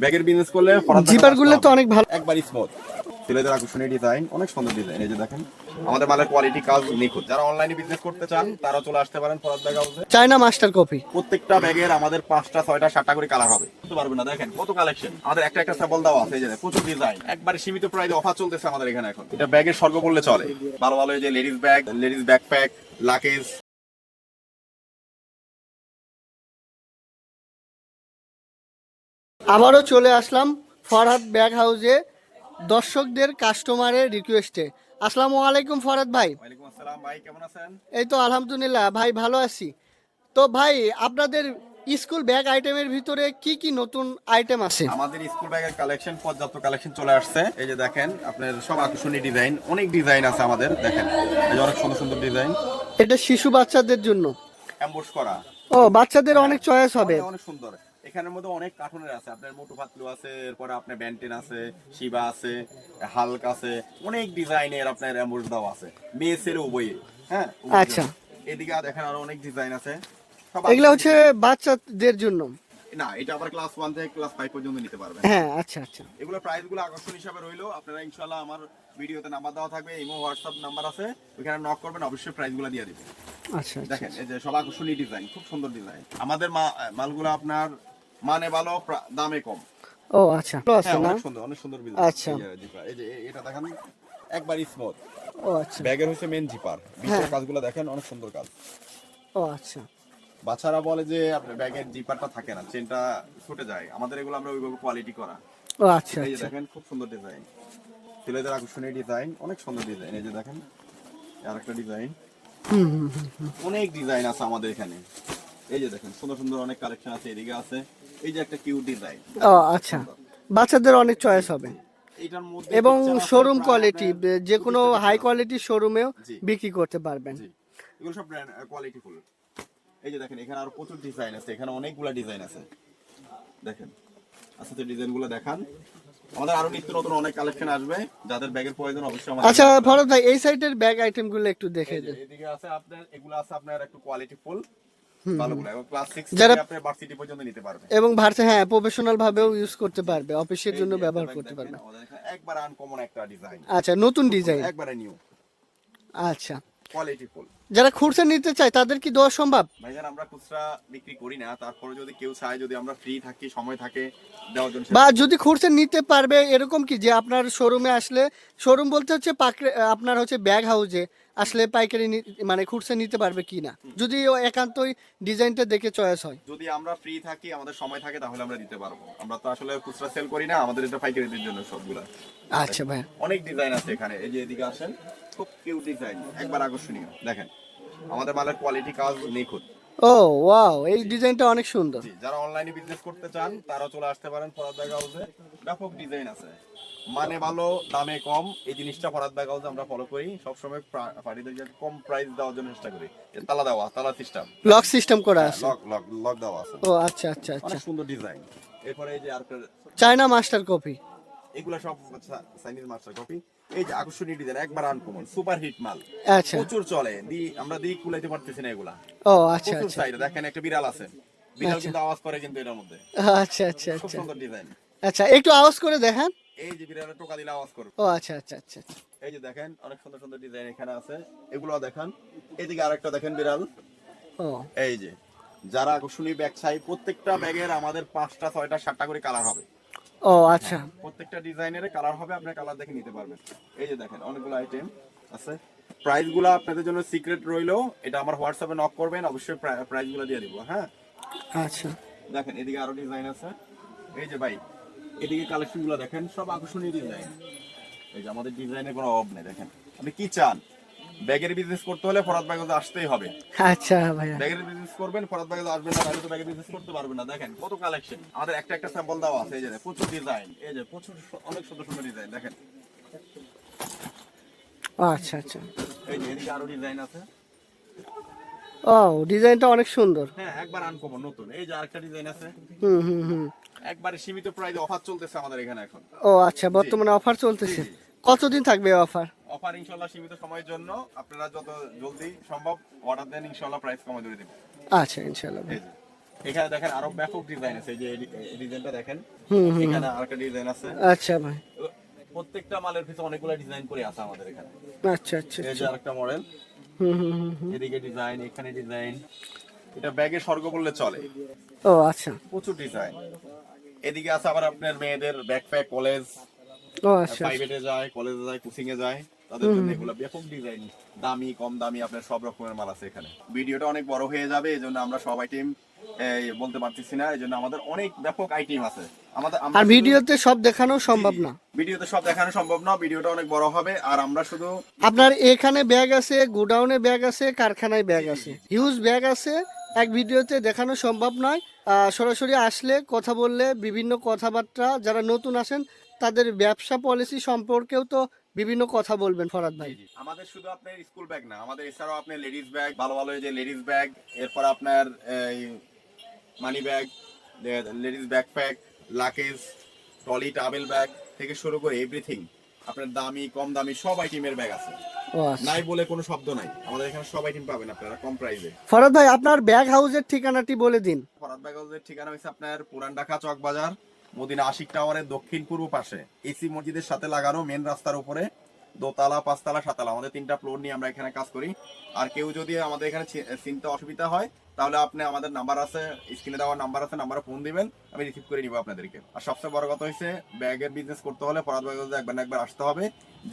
ব্যাগের বিজনেস করলে জিপারগুলো তো অনেক ভালো। একবার স্মুথ ছেলেদের আকর্ষণীয় ডিজাইন অনেক সুন্দর ডিজাইন এই যে দেখেন। আমাদের মালের কোয়ালিটি কাজ নিখুঁত। যারা অনলাইনে বিজনেস করতে চান তারা চলে আসতে পারেন ফরাদ ব্যাগ হাউসে চায়না মাস্টার কপি প্রত্যেকটা ব্যাগের আমাদের পাঁচটা ছয়টা সাতটা করে কালার হবে। বুঝতে পারবেন না দেখেন কত কালেকশন আমাদের একটা একটা স্যাম্পল দেওয়া আছে এই যে প্রচুর ডিজাইন একবারে সীমিত প্রাইসে অফার চলতেছে আমাদের এখানে এখন। এটা ব্যাগের স্বর্গ বললে চলে। ভালো ভালো এই যে ladies bag ladies backpack luggage আবারও চলে আসলাম ফরহাদ ব্যাগ হাউসে দর্শকদের কাস্টমারের রিকোয়েস্টে। আসসালামু আলাইকুম ফরহাদ ভাই। ভাই কেমন আছেন? এই তো আলহামদুলিল্লাহ ভাই ভালো আছি। তো ভাই আপনাদের স্কুল ব্যাগ আইটেমের ভিতরে কি কি নতুন আইটেম আছে? আমাদের স্কুল ব্যাগের কালেকশন পর্যাপ্ত কালেকশন চলে আসছে। এই যে দেখেন আপনার সব আকর্ষণীয় ডিজাইন অনেক ডিজাইন আছে আমাদের দেখেন। এই যে অনেক সুন্দর সুন্দর ডিজাইন। এটা শিশু বাচ্চাদের জন্য। অ্যাম্বোস করা। ও বাচ্চাদের অনেক চয়েস হবে। অনেক সুন্দর। এখানের মধ্যে অনেক কার্টুনের আছে। আপনার মোটু পাতলু আছে এরপরে আপনার ব্যান্টেন আছে শিবা আছে হালক আছে অনেক ডিজাইনের আপনার অ্যাম্বোস আছে। মেয়ে ছেলে উভয়ে হ্যাঁ? আচ্ছা। এদিকে দেখেন আরও অনেক ডিজাইন আছে। এগুলো হচ্ছে বাচ্চাদের জন্য? না এটা আবার ক্লাস ওয়ান থেকে ক্লাস ফাইভ পর্যন্ত নিতে পারবেন। হ্যাঁ আচ্ছা আচ্ছা। এগুলো প্রাইসগুলো আকর্ষণ হিসাবে রইল। আপনারা ইনশাল্লাহ আমার ভিডিওতে নাম্বার দেওয়া থাকবে ইমো হোয়াটসঅ্যাপ নাম্বার আছে। ওখানে নক করবেন অবশ্যই প্রাইসগুলো দিয়ে দিবেন। আচ্ছা আচ্ছা। দেখেন এই যে সব আকর্ষণীয় ডিজাইন খুব সুন্দর ডিজাইন। আমাদের মালগুলো আপনার মানে ভালো দামে কম। ও আচ্ছা। হ্যাঁ, অনেক সুন্দর অনেক সুন্দর ডিজাইন আচ্ছা। এই যে এটা দেখেন একবার স্মুথ ও আচ্ছা। ব্যাগের হচ্ছে মেন জিপার। হ্যাঁ। ভিতরের কাজগুলো দেখেন অনেক সুন্দর কাজ। ও আচ্ছা। বাচ্চারা বলে যে আপনার ব্যাগের জিপারটা থাকে না চেনটা ছুটে যায়। আমাদের এগুলো আমরা ওইভাবে কোয়ালিটি করা। ও আচ্ছা এই যে আচ্ছা। দেখেন খুব সুন্দর ডিজাইন ছেলেদের আকর্ষণীয় ডিজাইন অনেক সুন্দর ডিজাইন এই যে দেখেন আর একটা ডিজাইন। অনেক ডিজাইন আছে আমাদের এখানে। এই যে দেখেন সুন্দর সুন্দর অনেক কালেকশন আছে এদিকে আছে। এই যে একটা কিউট ডিজাইন ও আচ্ছা। বাচ্চাদের অনেক চয়েস হবে। এবং শোরুম কোয়ালিটি যে কোনো হাই টাকা। কোয়ালিটির শোরুমেও বিক্রি করতে পারবেন। এগুলো সব ব্র্যান্ড কোয়ালিটি ফুল। এই যে দেখেন এখানে আরও প্রচুর ডিজাইন আছে। এখানে অনেকগুলা ডিজাইন আছে। দেখেন আচ্ছা তো ডিজাইনগুলো দেখান। আমাদের আরও নিত্য নতুন অনেক কালেকশন আসবে। যাদের ব্যাগের প্রয়োজন অবশ্যই আমাদের আচ্ছা ভরত ভাই এই সাইডের ব্যাগ আইটেমগুলো একটু দেখে দেন। এদিকে আছে আপনার এগুলো আছে আপনার একটু কোয়ালিটি ফুল। ভালোগুলো এবং ক্লাস 6 যারা- আপনি ভার্সিটি পর্যন্ত নিতে পারবেন এবং ভার্সে হ্যাঁ প্রফেশনাল ভাবেও ইউজ করতে পারবে অফিসের জন্য ব্যবহার করতে পারবে। একবার আনকমন একটা ডিজাইন আচ্ছা নতুন ডিজাইন একবারে নিউ আচ্ছা। কোয়ালিটি ফুল যারা খুরসা নিতে চায় তাদের কি দেওয়া সম্ভব? ভাইজান আমরা খুচরা বিক্রি করি না তারপরে যদি কেউ চায় যদি আমরা ফ্রি থাকি সময় থাকে দেওয়ার জন্য বা যদি খুরসা নিতে পারবে এরকম কি যে আপনার শোরুমে আসলে শোরুম বলতে হচ্ছে পাকড়ে আপনার হচ্ছে ব্যাগ হাউসে আসলে পাইকারি মানে খুরসা নিতে পারবে কি না? যদি একান্তই ডিজাইনটা দেখে চয়েস হয়। যদি আমরা ফ্রি থাকি আমাদের সময় থাকে তাহলে আমরা দিতে পারব। আমরা তো আসলে খুচরা সেল করি না আমাদের এটা পাইকারিদের জন্য সবগুলা। আচ্ছা ভাই অনেক ডিজাইন আছে এখানে। এই যে এদিকে আসেন। খুব কিউট ডিজাইন একবার আকর্ষণীয়। দেখেন আমাদের মালের কোয়ালিটি কাজ নিখুঁত। ও ওয়াও এই ডিজাইনটা অনেক সুন্দর। যারা অনলাইনে বিজনেস করতে চান তারা চলে আসতে পারেন ফরাদ হাউসে ব্যাপক ডিজাইন আছে। মানে ভালো দামে কম এই জিনিসটা ফরাদ ব্যাগ হাউসে আমরা ফলো করি। সবসময় পার্টিদেরকে কম প্রাইস দেওয়ার জন্য চেষ্টা করি। তালা দেওয়া তালা সিস্টেম লক সিস্টেম করা আছে। লক লক লক দেওয়া আছে। ও আচ্ছা আচ্ছা আচ্ছা। সুন্দর ডিজাইন এরপরে এই যে আর চায়না মাস্টার কপি এগুলো সব চাইনিজ মাস্টার কপি এই যে আকর্ষণীয় ডিজাইন একবার আনকমন সুপার হিট মাল। আচ্ছা। প্রচুর চলে দি আমরা দি কুলাইতে পারতেছি না এগুলা। ও আচ্ছা আচ্ছা। সাইড দেখেন একটা বিড়াল আছে। বিড়াল আচ্ছা। কিন্তু আওয়াজ করে কিন্তু এটার মধ্যে। আচ্ছা আচ্ছা আচ্ছা। সুন্দর ডিজাইন আচ্ছা একটু আওয়াজ করে দেখান। এই যে টোকা দিলে আওয়াজ করবে। ও আচ্ছা আচ্ছা আচ্ছা আচ্ছা। এই যে দেখেন অনেক সুন্দর সুন্দর ডিজাইন এখানে আছে। এগুলো দেখান। এদিকে আরেকটা দেখেন বিড়াল। ও। এই যে যারা আকর্ষণীয় ব্যাগ চাই প্রত্যেকটা ব্যাগের আমাদের পাঁচটা ছয়টা সাতটা করে কালার হবে। ও আচ্ছা। প্রত্যেকটা ডিজাইনের কালার হবে আপনি কালার দেখে নিতে পারবেন। এই যে দেখেন অনেকগুলো আইটেম আছে। প্রাইসগুলো আপনাদের জন্য সিক্রেট রইল এটা আমার হোয়াটসঅ্যাপে নক করবেন অবশ্যই প্রাইসগুলো দিয়ে দিব হ্যাঁ? আচ্ছা। দেখেন এদিকে আরও ডিজাইন আছে। এই যে ভাই এদিকে কালেকশনগুলো দেখেন সব আকর্ষণীয় ডিজাইন এই যে আমাদের ডিজাইনের কোনো অভাব নেই দেখেন। আপনি কি চান? ব্যাগের বিজনেস করতে হলে ফরাদ আসতেই হবে। আচ্ছা ভাইয়া। ব্যাগের বিজনেস করবেন ফরাদ আসবেন না তাহলে তো ব্যাগের বিজনেস করতে পারবেন না। দেখেন কত কালেকশন আমাদের একটা একটা স্যাম্পল দেওয়া আছে এই যে প্রচুর ডিজাইন এই যে প্রচুর অনেক সুন্দর সুন্দর ডিজাইন দেখেন। আচ্ছা আচ্ছা। এই যে এদিকে আরও ডিজাইন আছে। ও ডিজাইনটা অনেক সুন্দর। হ্যাঁ একবার আনকমন নতুন। এই যে আরেকটা ডিজাইন আছে। হুম হুম হুম। একবারে সীমিত প্রাইসে অফার চলতেছে আমাদের এখানে এখন। ও আচ্ছা বর্তমানে অফার চলতেছে। কতদিন থাকবে অফার অফার ইনশাল্লাহ সীমিত সময়ের জন্য আপনারা যত জলদি সম্ভব অর্ডার দেন ইনশাল্লাহ প্রাইস কমে ধরে দেবেন আচ্ছা ইনশাল্লাহ এখানে দেখেন আরও ব্যাপক ডিজাইন আছে এই যে ডিজাইনটা দেখেন। এখানে আরেকটা ডিজাইন আছে। আচ্ছা ভাই। প্রত্যেকটা মালের ভিতরে অনেকগুলো ডিজাইন করে আছে আমাদের এখানে। আচ্ছা আচ্ছা এই যে আরেকটা মডেল হুম হুম। এদিকে ডিজাইন এখানে ডিজাইন এটা ব্যাগে স্বর্গ বললে চলে। ও আচ্ছা। প্রচুর ডিজাইন এদিকে আছে আবার আপনার মেয়েদের ব্যাকপ্যাক কলেজ ও আচ্ছা প্রাইভেটে যায় কলেজে যায় কোচিং এ যায়। তাদের জন্য এগুলো ব্যাপক ডিজাইন দামি কম দামি আপনার সব রকমের মাল আছে এখানে। ভিডিওটা অনেক বড় হয়ে যাবে এই জন্য আমরা সব আইটেম বলতে পারতেছি না এই জন্য আমাদের অনেক ব্যাপক আইটেম আছে। আমাদের আর ভিডিওতে সব দেখানো সম্ভব না। ভিডিওতে সব দেখানো সম্ভব না ভিডিওটা অনেক বড় হবে আর আমরা শুধু আপনার এখানে ব্যাগ আছে গোডাউনে ব্যাগ আছে কারখানায় ব্যাগ আছে। হিউজ ব্যাগ আছে এক ভিডিওতে দেখানো সম্ভব নয়। আহ, সরাসরি আসলে কথা বললে বিভিন্ন কথাবার্তা যারা নতুন আসেন তাদের ব্যবসা পলিসি সম্পর্কেও তো বিভিন্ন কথা বলবেন ফরাদ ভাই। আমাদের শুধু আপনার স্কুল ব্যাগ না আমাদের এছাড়াও আপনার লেডিস ব্যাগ ভালো ভালো যে লেডিস ব্যাগ এরপর আপনার money bag ladies backpack luggage trolley travel bag থেকে শুরু করে এভরিথিং আপনার দামি কম দামি সব আইটেমের ব্যাগ আছে। আচ্ছা। নাই বলে কোনো শব্দ নাই আমাদের এখানে সব আইটেম পাবেন আপনারা কম প্রাইসে ফরাদ ভাই আপনার ব্যাগ হাউসের ঠিকানাটি বলে দিন। ফরাদ ব্যাগ হাউসের ঠিকানা হচ্ছে আপনার পুরান ঢাকা চক বাজার মদিনা আশিক টাওয়ারের দক্ষিণ পূর্ব পাশে। এসি মসজিদের সাথে লাগানো মেন রাস্তার উপরে দোতলা, পাঁচতলা, সাততলা। আমাদের তিনটা ফ্লোর নিয়ে আমরা এখানে কাজ করি। আর কেউ যদি আমাদের এখানে চিনতে অসুবিধা হয়, তাহলে আপনি আমাদের নাম্বার আছে স্ক্রিনে দেওয়ার নাম্বার আছে নাম্বারে ফোন দিবেন, আমি রিসিভ করে নিব আপনাদেরকে। আর সবচেয়ে বড় কথা হচ্ছে ব্যাগের বিজনেস করতে হলে ফরাদ ব্যাগ একবার না একবার আসতে হবে।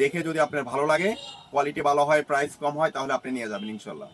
দেখে যদি আপনার ভালো লাগে কোয়ালিটি ভালো হয় প্রাইস কম হয়, তাহলে আপনি নিয়ে যাবেন, ইনশাল্লাহ।